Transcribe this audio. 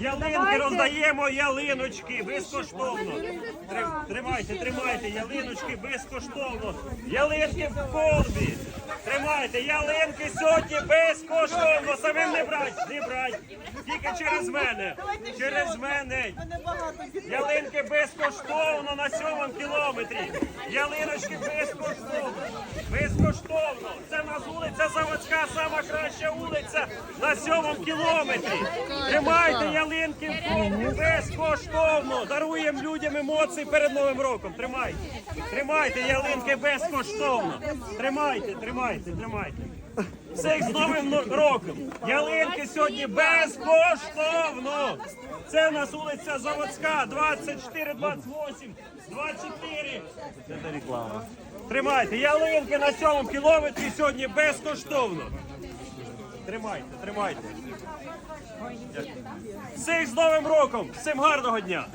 Ялинки роздаємо, ялиночки безкоштовно. Тримайте, тримайте, ялиночки безкоштовно. Ялинки в колбі. Тримайте, ялинки сьогодні безкоштовно. Самим не брать, не брать. Тільки через мене. Через мене. Ялинки безкоштовно на сьомому кілометрі. Ялиночки безкоштовно. Безкоштовно. Вулиця Заводська, сама краща вулиця на сьомому кілометрі. Тримайте ялинки безкоштовно. Даруємо людям емоції перед Новим роком. Тримайте. Тримайте ялинки безкоштовно. Тримайте, тримайте, тримайте. Всіх з Новим роком! Ялинки сьогодні безкоштовно! Це в нас вулиця Заводська, 24, 28, 24. Це реклама. Тримайте, ялинки на сьомому кілометрі сьогодні безкоштовно. Тримайте, тримайте. Всіх з Новим роком! Всім гарного дня!